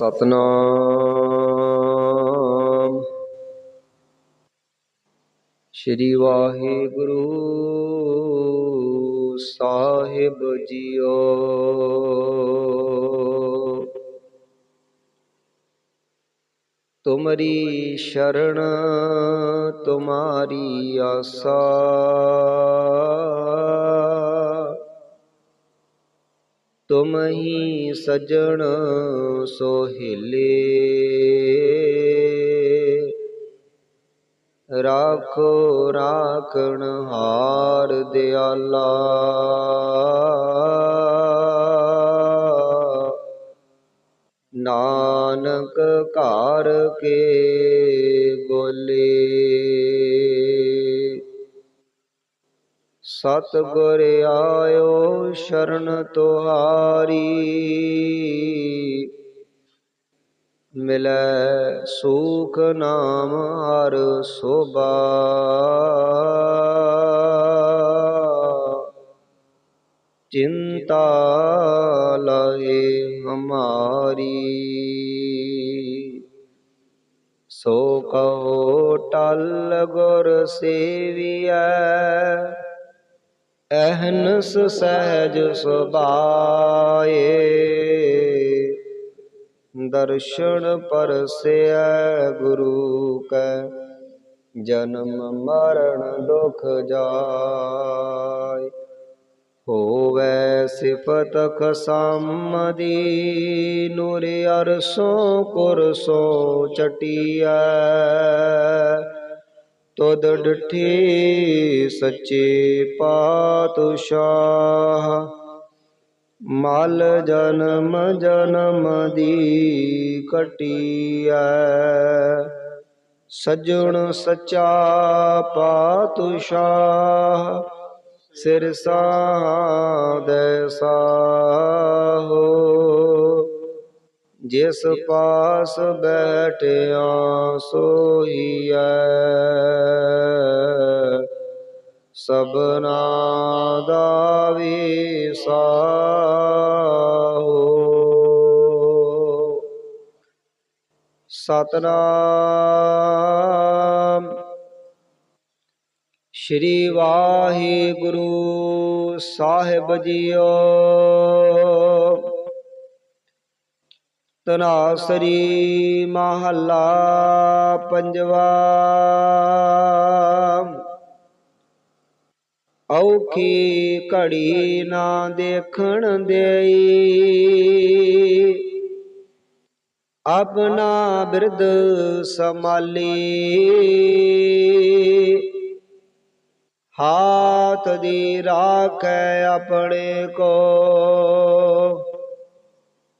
ਸਤਨਾਮ। ਸ੍ਰੀ ਵਾਹਿਗੁਰੂ ਸਾਹਿਬ ਜੀਓ। ਤੁਮਰੀ ਸ਼ਰਣ ਤੁਮਾਰੀ ਆਸਾ। ਤੁਮ ਹੀ ਸਜਣ ਸੋਹਿਲੇ। ਰਾਖੋ ਰਾਖਣ ਹਾਰ ਦਿਆਲਾ। ਨਾਨਕ ਘਰ ਕੇ ਬੋਲੇ। ਸਤਿਗੁਰ ਆਇਓ ਸ਼ਰਨ ਤੁਹਾਰੀ। ਮਿਲੈ ਸੂਖ ਨਾਮ ਹਰ ਸੋਭਾ। ਚਿੰਤਾ ਲਏ ਹਮਾਰੀ। ਸੋ ਕਹੋ ਟਲ ਗੁਰ ਸੇਵੀਐ। ਅਹਨਸ ਸਹਿਜ ਸੁਭਾਏ। ਦਰਸ਼ਨ ਪਰਸੈ ਗੁਰੂ ਕੈ, ਜਨਮ ਮਰਨ ਦੁਖ ਜਾਏ। ਹੋਵੇ ਸਿਫਤ ਖਸਮਦੀ, ਨੂਰ ਅਰਸੋਂ ਕੁਰਸੋਂ ਚਟਿਆ ਤੁਧ ਡਠੀ ਸੱਚੇ ਪਾਤਸ਼ਾਹ। ਮਲ ਜਨਮ ਜਨਮ ਦੀ ਕਟੀਐ ਸਜਣ ਸਚਾ ਪਾਤਸ਼ਾਹ ਸਿਰ ਸਾਦੈ ਸਾਹੋ। ਜਿਸ ਪਾਸ ਬੈਠਿਆ ਸੋਈਐ। ਸਭਨਾ ਦਾ ਵਿਸਾਹੋ ਸਤਨਾਮ। ਸ਼੍ਰੀ ਵਾਹਿਗੁਰੂ ਸਾਹਿਬ ਜੀਓ। ਤਨਾਸਰੀ ਮਹੱਲਾ ਪੰਜਵਾ। ਔਖੀ ਘੜੀ ਨਾ ਦੇਖਣ ਦੇਈ। ਆਪਣਾ ਬਿਰਦ ਸਮਾਲੀ ਹਾਥ ਦੀ ਰਾਖੈ ਆਪਣੇ ਕੋ।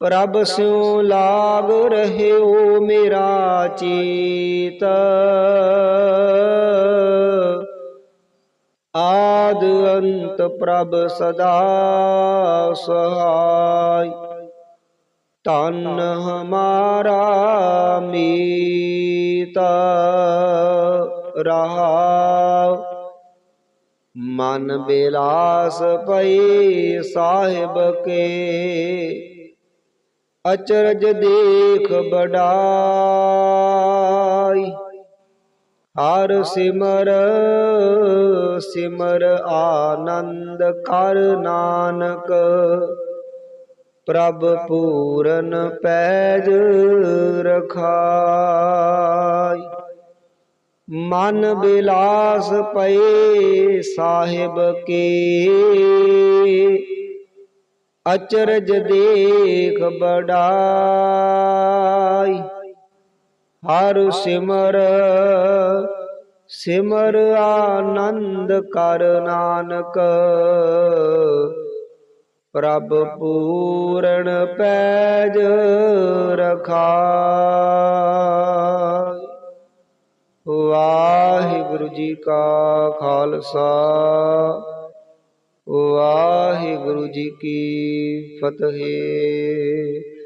ਪ੍ਰਭ ਸਿਉ ਲਾਗ ਰਹਿਓ ਮੇਰਾ ਚੀਤ। ਆਦ ਅੰਤ ਪ੍ਰਭ ਸਦਾ ਸਹਾਈ। ਤਨ ਹਮਾਰਾ ਮੀਤ ਰਹਾ ਮਨ ਬਿਲਾਸ ਪਈ ਸਾਹਿਬ ਕੇ ਅਚਰਜ ਦੇਖ ਬੜਾਈ ਹਰ ਸਿਮਰ ਸਿਮਰ ਆਨੰਦ ਕਰ ਨਾਨਕ। ਪ੍ਰਭ ਪੂਰਨ ਪੈਜ ਰਖਾਈ। ਮਨ ਬਿਲਾਸ ਪਏ ਸਾਹਿਬ ਕੇ। ਅਚਰਜ ਦੇਖ ਬੜਾਈ। ਹਰ ਸਿਮਰ ਸਿਮਰ ਆਨੰਦ ਕਰ ਨਾਨਕ। ਪ੍ਰਭ ਪੂਰਨ ਪੈਜ ਰਖਾ ਵਾਹਿਗੁਰੂ ਜੀ ਕਾ ਖਾਲਸਾ। ਵਾਹਿਗੁਰੂ ਜੀ ਕੀ ਫਤਿਹ।